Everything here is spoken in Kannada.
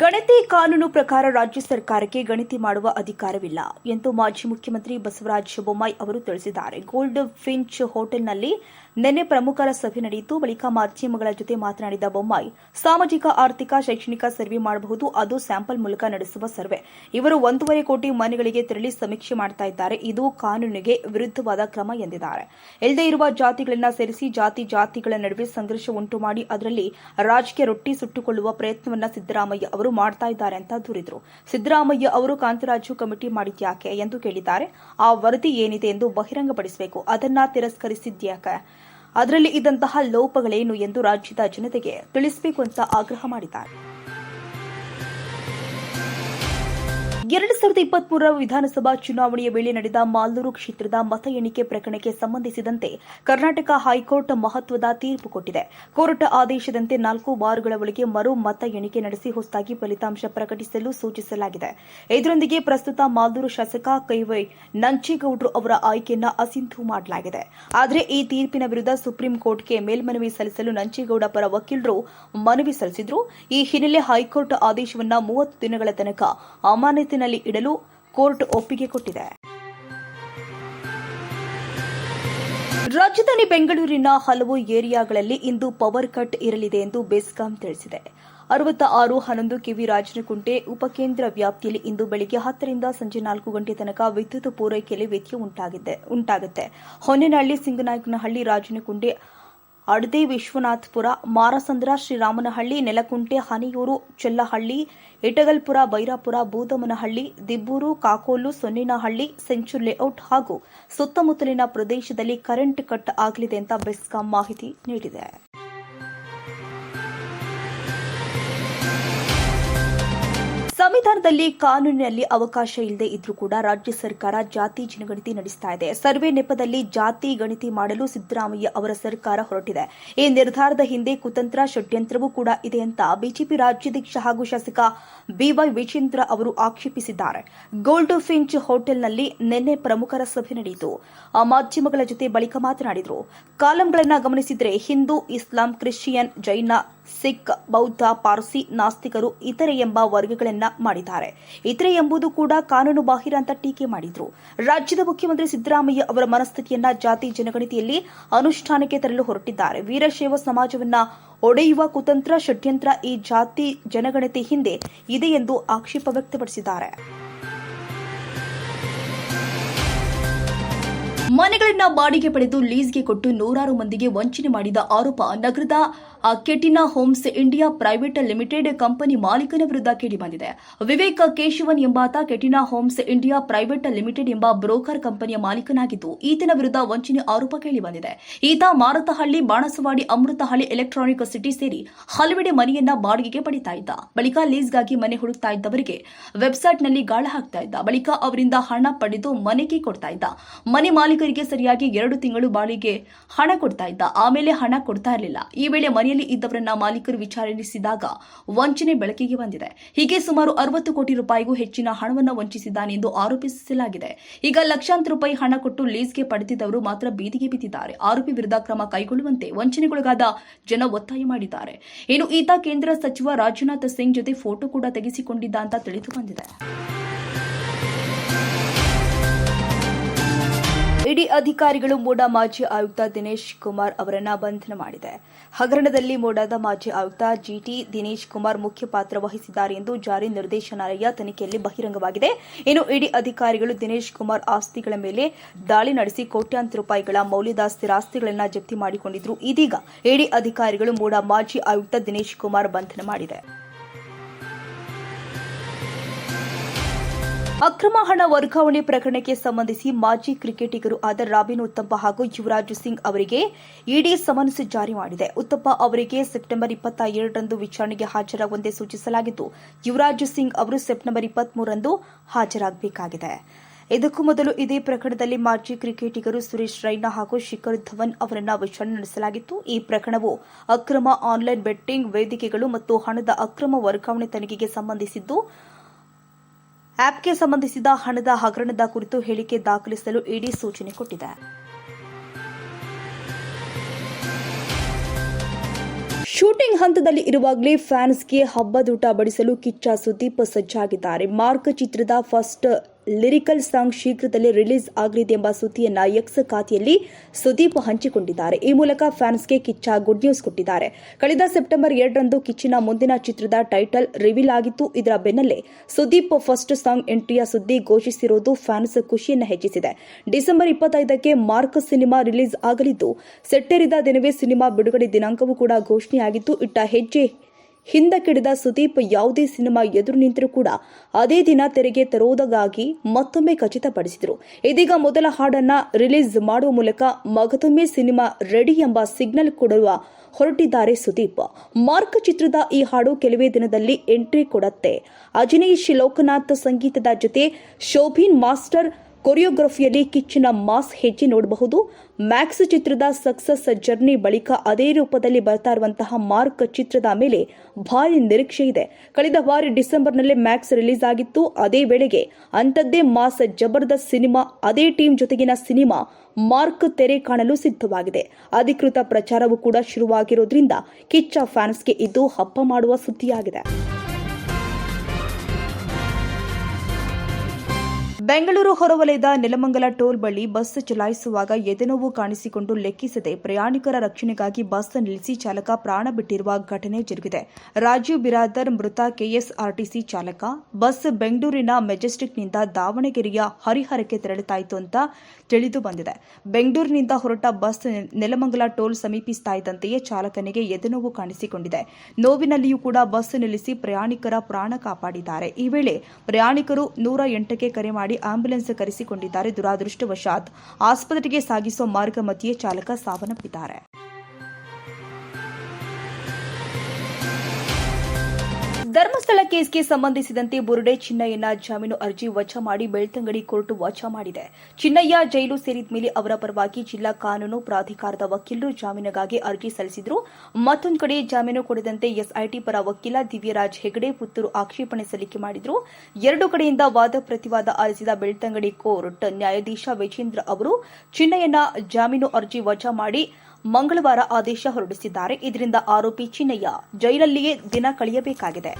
ಗಣತಿ ಕಾನೂನು ಪ್ರಕಾರ ರಾಜ್ಯ ಸರ್ಕಾರಕ್ಕೆ ಗಣತಿ ಮಾಡುವ ಅಧಿಕಾರವಿಲ್ಲ ಎಂದು ಮಾಜಿ ಮುಖ್ಯಮಂತ್ರಿ ಬಸವರಾಜ ಬೊಮ್ಮಾಯಿ ಅವರು ತಿಳಿಸಿದ್ದಾರೆ. ಗೋಲ್ಡ್ ಫಿಂಚ್ ಹೋಟೆಲ್ನಲ್ಲಿ ನಿನ್ನೆ ಪ್ರಮುಖರ ಸಭೆ ನಡೆಯಿತು. ಬಳಿಕ ಮಾಧ್ಯಮಗಳ ಜೊತೆ ಮಾತನಾಡಿದ ಬೊಮ್ಮಾಯಿ, ಸಾಮಾಜಿಕ, ಆರ್ಥಿಕ, ಶೈಕ್ಷಣಿಕ ಸರ್ವೆ ಮಾಡಬಹುದು. ಅದು ಸ್ಯಾಂಪಲ್ ಮೂಲಕ ನಡೆಸುವ ಸರ್ವೆ. ಇವರು ಒಂದೂವರೆ ಕೋಟಿ ಮನೆಗಳಿಗೆ ತೆರಳಿ ಸಮೀಕ್ಷೆ ಇದ್ದಾರೆ. ಇದು ಕಾನೂನಿಗೆ ವಿರುದ್ಧವಾದ ಕ್ರಮ ಎಂದಿದ್ದಾರೆ. ಎಲ್ಲದೇ ಇರುವ ಜಾತಿಗಳನ್ನ ಸೇರಿಸಿ ಜಾತಿ ಜಾತಿಗಳ ನಡುವೆ ಸಂಘರ್ಷ ಉಂಟು ಮಾಡಿ ಅದರಲ್ಲಿ ರಾಜಕೀಯ ರೊಟ್ಟಿ ಸುಟ್ಟುಕೊಳ್ಳುವ ಪ್ರಯತ್ನವನ್ನು ಸಿದ್ದರಾಮಯ್ಯ ಅವರು ಮಾಡ್ತಾ ಇದ್ದಾರೆ ಅಂತ ದೂರಿದ್ರು. ಸಿದ್ದರಾಮಯ್ಯ ಅವರು ಕಾಂತರಾಜು ಕಮಿಟಿ ಮಾಡಿದ್ಯಾಕೆ ಎಂದು ಕೇಳಿದ್ದಾರೆ. ಆ ವರದಿ ಏನಿದೆ ಎಂದು ಬಹಿರಂಗಪಡಿಸಬೇಕು. ಅದನ್ನ ತಿರಸ್ಕರಿಸಿದ್ಯಾಕೆ ಅದರಲ್ಲಿ ಇದ್ದಂತಹ ಲೋಪಗಳೇನು ಎಂದು ರಾಜ್ಯದ ಜನತೆಗೆ ತಿಳಿಸಬೇಕು ಅಂತ ಆಗ್ರಹ ಮಾಡಿದ್ದಾರೆ. ಎರಡು ಸಾವಿರದ ಇಪ್ಪತ್ಮೂರರ ವಿಧಾನಸಭಾ ಚುನಾವಣೆಯ ವೇಳೆ ನಡೆದ ಮಾಲ್ದೂರು ಕ್ಷೇತ್ರದ ಮತ ಎಣಿಕೆ ಪ್ರಕರಣಕ್ಕೆ ಸಂಬಂಧಿಸಿದಂತೆ ಕರ್ನಾಟಕ ಹೈಕೋರ್ಟ್ ಮಹತ್ವದ ತೀರ್ಪು ಕೊಟ್ಟಿದೆ. ಕೋರ್ಟ್ ಆದೇಶದಂತೆ ನಾಲ್ಕು ವಾರಗಳ ಒಳಗೆ ಮರು ಮತ ಎಣಿಕೆ ನಡೆಸಿ ಹೊಸದಾಗಿ ಫಲಿತಾಂಶ ಪ್ರಕಟಿಸಲು ಸೂಚಿಸಲಾಗಿದೆ. ಇದರೊಂದಿಗೆ ಪ್ರಸ್ತುತ ಮಾಲ್ದೂರು ಶಾಸಕ ಕೈವೈ ನಂಚೇಗೌಡರು ಅವರ ಆಯ್ಕೆಯನ್ನ ಅಸಿಂಧು ಮಾಡಲಾಗಿದೆ. ಆದರೆ ಈ ತೀರ್ಪಿನ ವಿರುದ್ಧ ಸುಪ್ರೀಂ ಕೋರ್ಟ್ಗೆ ಮೇಲ್ಮನವಿ ಸಲ್ಲಿಸಲು ನಂಚೇಗೌಡ ಪರ ವಕೀಲರು ಮನವಿ ಸಲ್ಲಿಸಿದ್ರು. ಈ ಹಿನ್ನೆಲೆ ಹೈಕೋರ್ಟ್ ಆದೇಶವನ್ನ ಮೂವತ್ತು ದಿನಗಳ ತನಕ ಅಮಾನತಿನಲ್ಲಿ ಇಡಲು ಕೋರ್ಟ್ ಒಪ್ಪಿಗೆ ಕೊಟ್ಟಿದೆ. ರಾಜಧಾನಿ ಬೆಂಗಳೂರಿನ ಹಲವು ಏರಿಯಾಗಳಲ್ಲಿ ಇಂದು ಪವರ್ ಕಟ್ ಇರಲಿದೆ ಎಂದು ಬೆಸ್ಕಾಂ ತಿಳಿಸಿದೆ. ಅರವತ್ತ ಆರು ಹನ್ನೊಂದು ಕೆವಿ ರಾಜನಕುಂಟೆ ಉಪಕೇಂದ್ರ ವ್ಯಾಪ್ತಿಯಲ್ಲಿ ಇಂದು ಬೆಳಗ್ಗೆ ಹತ್ತರಿಂದ ಸಂಜೆ ನಾಲ್ಕು ಗಂಟೆ ತನಕ ವಿದ್ಯುತ್ ಪೂರೈಕೆಯಲ್ಲಿ ವ್ಯತ್ಯಯ ಉಂಟಾಗುತ್ತೆ. ಹೊನ್ನೆನಹಳ್ಳಿ, ಸಿಂಗನಾಯಕನಹಳ್ಳಿ, ರಾಜನಕುಂಟೆ ಅಡದೆ ವಿಶ್ವನಾಥಪುರ, ಮಾರಸಂದ್ರ, ಶ್ರೀರಾಮನಹಳ್ಳಿ, ನೆಲಕುಂಟೆ, ಹನಿಯೂರು, ಚೆಲ್ಲಹಳ್ಳಿ ಇಟಗಲ್ಪುರ ಬೈರಾಪುರ, ಬೂದಮನಹಳ್ಳಿ, ದಿಬ್ಬೂರು, ಕಾಕೋಲು, ಸೊನ್ನಿನಹಳ್ಳಿ, ಸೆಂಚುರಿ ಲೇಔಟ್ ಹಾಗೂ ಸುತ್ತಮುತ್ತಲಿನ ಪ್ರದೇಶದಲ್ಲಿ ಕರೆಂಟ್ ಕಟ್ ಆಗಲಿದೆ ಅಂತ ಬೆಸ್ಕಾಂ ಮಾಹಿತಿ ನೀಡಿದೆ. ಸಂವಿಧಾನದಲ್ಲಿ ಕಾನೂನಿನಲ್ಲಿ ಅವಕಾಶ ಇಲ್ಲದೆ ಇದ್ರೂ ಕೂಡ ರಾಜ್ಯ ಸರ್ಕಾರ ಜಾತಿ ಜನಗಣತಿ ನಡೆಸ್ತಾ ಇದೆ. ಸರ್ವೆ ನೆಪದಲ್ಲಿ ಜಾತಿ ಗಣತಿ ಮಾಡಲು ಸಿದ್ದರಾಮಯ್ಯ ಅವರ ಸರ್ಕಾರ ಹೊರಟಿದೆ. ಈ ನಿರ್ಧಾರದ ಹಿಂದೆ ಕುತಂತ್ರ ಷಡ್ಯಂತ್ರವೂ ಕೂಡ ಇದೆ ಅಂತ ಬಿಜೆಪಿ ರಾಜ್ಯಾಧ್ಯಕ್ಷ ಹಾಗೂ ಶಾಸಕ ಬಿವೈ ವಿಜೇಂದ್ರ ಅವರು ಆಕ್ಷೇಪಿಸಿದ್ದಾರೆ. ಗೋಲ್ಡ್ ಫಿಂಚ್ ಹೋಟೆಲ್ನಲ್ಲಿ ನಿನ್ನೆ ಪ್ರಮುಖರ ಸಭೆ ನಡೆಯಿತು. ಮಾಧ್ಯಮಗಳ ಜೊತೆ ಬಳಿಕ ಮಾತನಾಡಿದರು. ಕಾಲಂಗಳನ್ನು ಗಮನಿಸಿದರೆ ಹಿಂದೂ, ಇಸ್ಲಾಂ, ಕ್ರಿಶ್ಚಿಯನ್, ಜೈನ ಸಿಖ್, ಬೌದ್ಧ, ಪಾರ್ಸಿ, ನಾಸ್ತಿಕರು ಇತರೆ ಎಂಬ ವರ್ಗಗಳನ್ನ ಮಾಡಿದ್ದಾರೆ. ಇತರೆ ಎಂಬುದು ಕೂಡ ಕಾನೂನು ಬಾಹಿರ ಅಂತ ಟೀಕೆ ಮಾಡಿದ್ರು. ರಾಜ್ಯದ ಮುಖ್ಯಮಂತ್ರಿ ಸಿದ್ದರಾಮಯ್ಯ ಅವರ ಮನಸ್ಥಿತಿಯನ್ನ ಜಾತಿ ಜನಗಣತಿಯಲ್ಲಿ ಅನುಷ್ಠಾನಕ್ಕೆ ತರಲು ಹೊರಟಿದ್ದಾರೆ. ವೀರಶೈವ ಸಮಾಜವನ್ನ ಒಡೆಯುವ ಕುತಂತ್ರ, ಷಡ್ಯಂತ್ರ ಈ ಜಾತಿ ಜನಗಣತಿ ಹಿಂದೆ ಇದೆ ಎಂದು ಆಕ್ಷೇಪ ವ್ಯಕ್ತಪಡಿಸಿದ್ದಾರೆ. ಮನೆಗಳನ್ನ ಬಾಡಿಗೆ ಪಡೆದು ಲೀಸ್ಗೆ ಕೊಟ್ಟು ನೂರಾರು ಮಂದಿಗೆ ವಂಚನೆ ಮಾಡಿದ ಆರೋಪ ನಗರದ ಕೆಟಿನಾ homes India private limited company ಮಾಲೀಕನ ವಿರುದ್ಧ ಕೇಳಿಬಂದಿದೆ ವಿವೇಕ್ ಕೇಶವನ್ ಎಂಬಾತ ಕೆಟಿನಾ ಹೋಮ್ಸ್ ಇಂಡಿಯಾ ಪ್ರೈವೇಟ್ ಲಿಮಿಟೆಡ್ ಎಂಬ ಬ್ರೋಕರ್ ಕಂಪನಿಯ ಮಾಲೀಕನಾಗಿದ್ದು, ಈತನ ವಿರುದ್ಧ ವಂಚನೆ ಆರೋಪ ಕೇಳಿಬಂದಿದೆ ಈತ ಮಾರತಹಳ್ಳಿ, ಬಾಣಸವಾಡಿ, ಅಮೃತಹಳ್ಳಿ ಎಲೆಕ್ಟ್ರಾನಿಕ್ ಸಿಟಿ ಸೇರಿ ಹಲವೆಡೆ ಮನೆಯನ್ನ ಬಾಡಿಗೆಗೆ ಪಡಿತಾ ಇದ್ದ. ಬಳಿಕ ಲೀಸ್ಗಾಗಿ ಮನೆ ಹುಡುಕ್ತಾ ಇದ್ದವರಿಗೆ ವೆಬ್ಸೈಟ್ನಲ್ಲಿ ಗಾಳ ಹಾಕ್ತಾ ಇದ್ದ. ಬಳಿಕ ಅವರಿಂದ ಹಣ ಪಡೆದು ಮನೆಗೆ ಕೊಡ್ತಾ ಇದ್ದ. ಮನೆ ಮಾಲೀಕರಿಗೆ ಸರಿಯಾಗಿ ಎರಡು ತಿಂಗಳು ಬಾಡಿಗೆ ಹಣ ಕೊಡ್ತಾ ಇದ್ದ. ಆಮೇಲೆ ಹಣ ಕೊಡ್ತಾ ಇರಲಿಲ್ಲ. ಈ ವೇಳೆ ಮನೆಯಲ್ಲಿ ಇದ್ದವರನ್ನ ಮಾಲೀಕರು ವಿಚಾರಿಸಿದಾಗ ವಂಚನೆ ಬೆಳಕಿಗೆ ಬಂದಿದೆ. ಹೀಗೆ ಸುಮಾರು ಅರವತ್ತು ಕೋಟಿ ರೂಪಾಯಿಗೂ ಹೆಚ್ಚಿನ ಹಣವನ್ನು ವಂಚಿಸಿದ್ದಾನೆ ಎಂದು ಆರೋಪಿಸಲಾಗಿದೆ. ಈಗ ಲಕ್ಷಾಂತರ ರೂಪಾಯಿ ಹಣ ಕೊಟ್ಟು ಲೀಸ್ಗೆ ಪಡೆದಿದ್ದವರು ಮಾತ್ರ ಬೀದಿಗೆ ಬಿದ್ದಿದ್ದಾರೆ. ಆರೋಪಿ ವಿರುದ್ಧ ಕ್ರಮ ಕೈಗೊಳ್ಳುವಂತೆ ವಂಚನೆಗೊಳಗಾದ ಜನ ಒತ್ತಾಯ ಮಾಡಿದ್ದಾರೆ. ಇನ್ನು ಈತ ಕೇಂದ್ರ ಸಚಿವ ರಾಜನಾಥ್ ಸಿಂಗ್ ಜೊತೆ ಫೋಟೋ ಕೂಡ ತೆಗೆಸಿಕೊಂಡಿದ್ದ ಅಂತ ತಿಳಿದು ಬಂದಿದೆ. ಇಡಿ ಅಧಿಕಾರಿಗಳು ಮೂಡ ಮಾಜಿ ಆಯುಕ್ತ ದಿನೇಶ್ ಕುಮಾರ್ ಅವರನ್ನ ಬಂಧನ ಮಾಡಿದೆ. ಹಗರಣದಲ್ಲಿ ಮೋಡಾದ ಮಾಜಿ ಆಯುಕ್ತ ಜಿಟಿ ದಿನೇಶ್ ಕುಮಾರ್ ಮುಖ್ಯ ಪಾತ್ರ ವಹಿಸಿದ್ದಾರೆ ಎಂದು ಜಾರಿ ನಿರ್ದೇಶನಾಲಯ ತನಿಖೆಯಲ್ಲಿ ಬಹಿರಂಗವಾಗಿದೆ. ಇನ್ನು ಇಡಿ ಅಧಿಕಾರಿಗಳು ದಿನೇಶ್ ಕುಮಾರ್ ಆಸ್ತಿಗಳ ಮೇಲೆ ದಾಳಿ ನಡೆಸಿ ಕೋಟ್ಯಾಂತರ ರೂಪಾಯಿಗಳ ಮೌಲ್ಯದ ಸ್ಥಿರಾಸ್ತಿಗಳನ್ನು ಜಪ್ತಿ ಮಾಡಿಕೊಂಡಿದ್ರು. ಇದೀಗ ಇಡಿ ಅಧಿಕಾರಿಗಳು ಮೋಡಾ ಮಾಜಿ ಆಯುಕ್ತ ದಿನೇಶ್ ಕುಮಾರ್ ಬಂಧನ ಮಾಡಿದೆ. ಅಕ್ರಮ ಹಣ ವರ್ಗಾವಣೆ ಪ್ರಕರಣಕ್ಕೆ ಸಂಬಂಧಿಸಿ ಮಾಜಿ ಕ್ರಿಕೆಟಿಗರು ಆದ ರಾಬಿನ್ ಉತ್ತಪ್ಪ ಹಾಗೂ ಯುವರಾಜ್ ಸಿಂಗ್ ಅವರಿಗೆ ಇಡಿ ಸಮನ್ಸ್ ಜಾರಿ ಮಾಡಿದೆ. ಉತ್ತಪ್ಪ ಅವರಿಗೆ ಸೆಪ್ಟೆಂಬರ್ ಇಪ್ಪತ್ತ ಎರಡರಂದು ವಿಚಾರಣೆಗೆ ಹಾಜರಾಗುವಂತೆ ಸೂಚಿಸಲಾಗಿದ್ದು, ಯುವರಾಜ್ ಸಿಂಗ್ ಅವರು ಸೆಪ್ಟೆಂಬರ್ ಇಪ್ಪತ್ಮೂರರಂದು ಹಾಜರಾಗಬೇಕಾಗಿದೆ. ಇದಕ್ಕೂ ಮೊದಲು ಇದೇ ಪ್ರಕರಣದಲ್ಲಿ ಮಾಜಿ ಕ್ರಿಕೆಟಿಗರು ಸುರೇಶ್ ರೈನಾ ಹಾಗೂ ಶಿಖರ್ ಧವನ್ ಅವರನ್ನು ವಿಚಾರಣೆ ನಡೆಸಲಾಗಿತ್ತು. ಈ ಪ್ರಕರಣವು ಅಕ್ರಮ ಆನ್ಲೈನ್ ಬೆಟ್ಟಿಂಗ್ ವೇದಿಕೆಗಳು ಮತ್ತು ಹಣದ ಅಕ್ರಮ ವರ್ಗಾವಣೆ ತನಿಖೆಗೆ ಸಂಬಂಧಿಸಿದ್ದು ಆಪ್ಗೆ ಸಂಬಂಧಿಸಿದ ಹಣದ ಹಗರಣದ ಕುರಿತು ಹೇಳಿಕೆ ದಾಖಲಿಸಲು ಇಡಿ ಸೂಚನೆ ಕೊಟ್ಟಿದೆ. ಶೂಟಿಂಗ್ ಹಂತದಲ್ಲಿ ಇರುವಾಗಲೇ ಫ್ಯಾನ್ಸ್ಗೆ ಹಬ್ಬದೂಟ ಬಡಿಸಲು ಕಿಚ್ಚ ಸುದೀಪ್ ಸಜ್ಜಾಗಿದ್ದಾರೆ. ಮಾರ್ಕ್ ಚಿತ್ರದ ಫಸ್ಟ್ ಲಿರಿಕಲ್ ಸಾಂಗ್ ಶೀಘ್ರದಲ್ಲೇ ರಿಲೀಸ್ ಆಗಲಿದೆ ಎಂಬ ಸುದ್ದಿಯನ್ನ ಎಕ್ಸ್ ಖಾತೆಯಲ್ಲಿ ಸುದೀಪ್ ಹಂಚಿಕೊಂಡಿದ್ದಾರೆ. ಈ ಮೂಲಕ ಫ್ಯಾನ್ಸ್ಗೆ ಕಿಚ್ಚ ಗುಡ್ ನ್ಯೂಸ್ ಕೊಟ್ಟಿದ್ದಾರೆ. ಕಳೆದ ಸೆಪ್ಟೆಂಬರ್ ಎರಡರಂದು ಕಿಚ್ಚಿನ ಮುಂದಿನ ಚಿತ್ರದ ಟೈಟಲ್ ರಿವೀಲ್ ಆಗಿತ್ತು. ಇದರ ಬೆನ್ನಲ್ಲೇ ಸುದೀಪ್ ಫಸ್ಟ್ ಸಾಂಗ್ ಎಂಟ್ರಿಯ ಸುದ್ದಿ ಘೋಷಿಸಿರುವುದು ಫ್ಯಾನ್ಸ್ ಖುಷಿಯನ್ನು ಹೆಚ್ಚಿಸಿದೆ. ಡಿಸೆಂಬರ್ ಇಪ್ಪತ್ತೈದಕ್ಕೆ ಮಾರ್ಕ್ ಸಿನಿಮಾ ರಿಲೀಸ್ ಆಗಲಿದ್ದು, ಸೆಟ್ಟೇರಿದ ದಿನವೇ ಸಿನಿಮಾ ಬಿಡುಗಡೆ ದಿನಾಂಕವೂ ಕೂಡ ಘೋಷಣೆಯಾಗಿದ್ದು ಇಟ್ಟ ಹೆಜ್ಜೆ ಹಿಂದಕ್ಕಿಡಿದ ಸುದೀಪ್ ಯಾವುದೇ ಸಿನಿಮಾ ಎದುರು ನಿಂತರೂ ಕೂಡ ಅದೇ ದಿನ ತೆರೆಗೆ ತರುವುದಾಗಿ ಮತ್ತೊಮ್ಮೆ ಖಚಿತಪಡಿಸಿದರು. ಇದೀಗ ಮೊದಲ ಹಾಡನ್ನ ರಿಲೀಸ್ ಮಾಡುವ ಮೂಲಕ ಮಗದೊಮ್ಮೆ ಸಿನಿಮಾ ರೆಡಿ ಎಂಬ ಸಿಗ್ನಲ್ ಕೊಡುವ ಹೊರಟಿದ್ದಾರೆ ಸುದೀಪ್. ಮಾರ್ಕ್ ಚಿತ್ರದ ಈ ಹಾಡು ಕೆಲವೇ ದಿನದಲ್ಲಿ ಎಂಟ್ರಿ ಕೊಡತ್ತೆ. ಅಜನೇಶ್ ಲೋಕನಾಥ್ ಸಂಗೀತದ ಜೊತೆ ಶೋಭಿನ್ ಮಾಸ್ಟರ್ ಕೊರಿಯೋಗ್ರಫಿಯಲ್ಲಿ ಕಿಚ್ಚಿನ ಮಾಸ್ ಹೆಜ್ಜೆ ನೋಡಬಹುದು. ಮ್ಯಾಕ್ಸ್ ಚಿತ್ರದ ಸಕ್ಸಸ್ ಜರ್ನಿ ಬಳಿಕ ಅದೇ ರೂಪದಲ್ಲಿ ಬರ್ತಾ ಇರುವಂತಹ ಮಾರ್ಕ್ ಚಿತ್ರದ ಮೇಲೆ ಭಾರಿ ನಿರೀಕ್ಷೆ ಇದೆ. ಕಳೆದ ಬಾರಿ ಡಿಸೆಂಬರ್ನಲ್ಲೇ ಮ್ಯಾಕ್ಸ್ ರಿಲೀಸ್ ಆಗಿತ್ತು. ಅದೇ ವೇಳೆಗೆ ಅಂಥದ್ದೇ ಮಾಸ್ ಜಬರ್ದಸ್ತ್ ಸಿನಿಮಾ, ಅದೇ ಟೀಮ್ ಜೊತೆಗಿನ ಸಿನಿಮಾ ಮಾರ್ಕ್ ತೆರೆ ಕಾಣಲು ಸಿದ್ಧವಾಗಿದೆ. ಅಧಿಕೃತ ಪ್ರಚಾರವೂ ಕೂಡ ಶುರುವಾಗಿರೋದ್ರಿಂದ ಕಿಚ್ಚ ಫ್ಯಾನ್ಸ್ಗೆ ಇದು ಹಬ್ಬ ಮಾಡುವ ಸುದ್ದಿಯಾಗಿದೆ. ಬೆಂಗಳೂರು ಹೊರವಲಯದ ನೆಲಮಂಗಲ ಟೋಲ್ ಬಳಿ ಬಸ್ ಚಲಾಯಿಸುವಾಗ ಎದೆನೋವು ಕಾಣಿಸಿಕೊಂಡು ಲೆಕ್ಕಿಸದೆ ಪ್ರಯಾಣಿಕರ ರಕ್ಷಣೆಗಾಗಿ ಬಸ್ ನಿಲ್ಲಿಸಿ ಚಾಲಕ ಪ್ರಾಣ ಬಿಟ್ಟಿರುವ ಘಟನೆ ಜರುಗಿದೆ. ರಾಜೀವ್ ಬಿರಾದರ್ ಮೃತ ಕೆಎಸ್ಆರ್ಟಿಸಿ ಚಾಲಕ. ಬಸ್ ಬೆಂಗಳೂರಿನ ಮೆಜೆಸ್ಟಿಕ್ನಿಂದ ದಾವಣಗೆರೆಯ ಹರಿಹರಕ್ಕೆ ತೆರಳುತ್ತಾಯಿತು ಅಂತ ತಿಳಿದು ಬಂದಿದೆ. ಬೆಂಗಳೂರಿನಿಂದ ಹೊರಟ ಬಸ್ ನೆಲಮಂಗಲ ಟೋಲ್ ಸಮೀಪಿಸ್ತಾ ಇದ್ದಂತೆಯೇ ಚಾಲಕನಿಗೆ ಎದೆನೋವು ಕಾಣಿಸಿಕೊಂಡಿದೆ. ನೋವಿನಲ್ಲಿಯೂ ಕೂಡ ಬಸ್ ನಿಲ್ಲಿಸಿ ಪ್ರಯಾಣಿಕರ ಪ್ರಾಣ ಕಾಪಾಡಿದ್ದಾರೆ. ಈ ವೇಳೆ ಪ್ರಯಾಣಿಕರು ನೂರ ಎಂಟಕ್ಕೆ ಕರೆ ಮಾಡಿ ಆಂಬ್ಯುಲೆನ್ಸ್ ಕರೆಸಿಕೊಂಡಿದ್ದಾರೆ. ದುರಾದೃಷ್ಟವಶಾತ್ ಆಸ್ಪತ್ರೆಗೆ ಸಾಗಿಸುವ ಮಾರ್ಗ ಮಧ್ಯೆ ಚಾಲಕ ಸಾವನ್ನಪ್ಪಿದ್ದಾರೆ. ಧರ್ಮಸ್ಥಳ ಕೇಸ್ಗೆ ಸಂಬಂಧಿಸಿದಂತೆ ಬುರುಡೆ ಚಿನ್ನಯ್ಯನ ಜಾಮೀನು ಅರ್ಜಿ ವಜಾ ಮಾಡಿ ಬೆಳ್ತಂಗಡಿ ಕೋರ್ಟ್ ವಜಾ ಮಾಡಿದೆ. ಚಿನ್ನಯ್ಯ ಜೈಲು ಸೇರಿದ ಮೇಲೆ ಅವರ ಪರವಾಗಿ ಜಿಲ್ಲಾ ಕಾನೂನು ಪ್ರಾಧಿಕಾರದ ವಕೀಲರು ಜಾಮೀನಿಗಾಗಿ ಅರ್ಜಿ ಸಲ್ಲಿಸಿದ್ರು. ಮತ್ತೊಂದು ಕಡೆ ಜಾಮೀನು ಕೊಡದಂತೆ ಎಸ್ಐಟಿ ಪರ ವಕೀಲ ದಿವ್ಯರಾಜ್ ಹೆಗಡೆ ಪುತ್ತೂರು ಆಕ್ಷೇಪಣೆ ಸಲ್ಲಿಕೆ ಮಾಡಿದ್ರು. ಎರಡು ಕಡೆಯಿಂದ ವಾದ ಪ್ರತಿವಾದ ಆಲಿಸಿದ ಬೆಳ್ತಂಗಡಿ ಕೋರ್ಟ್ ನ್ಯಾಯಾಧೀಶ ವಿಜೇಂದ್ರ ಅವರು ಚಿನ್ನಯ್ಯನ ಜಾಮೀನು ಅರ್ಜಿ ವಜಾ ಮಾಡಿ ಮಂಗಳವಾರ ಆದೇಶ ಹೊರಡಿಸಿದ್ದಾರೆ. ಇದರಿಂದ ಆರೋಪಿ ಚಿನ್ನಯ್ಯ ಜೈಲಲ್ಲಿಯೇ ದಿನ ಕಳೆಯಬೇಕಾಗಿದೆ.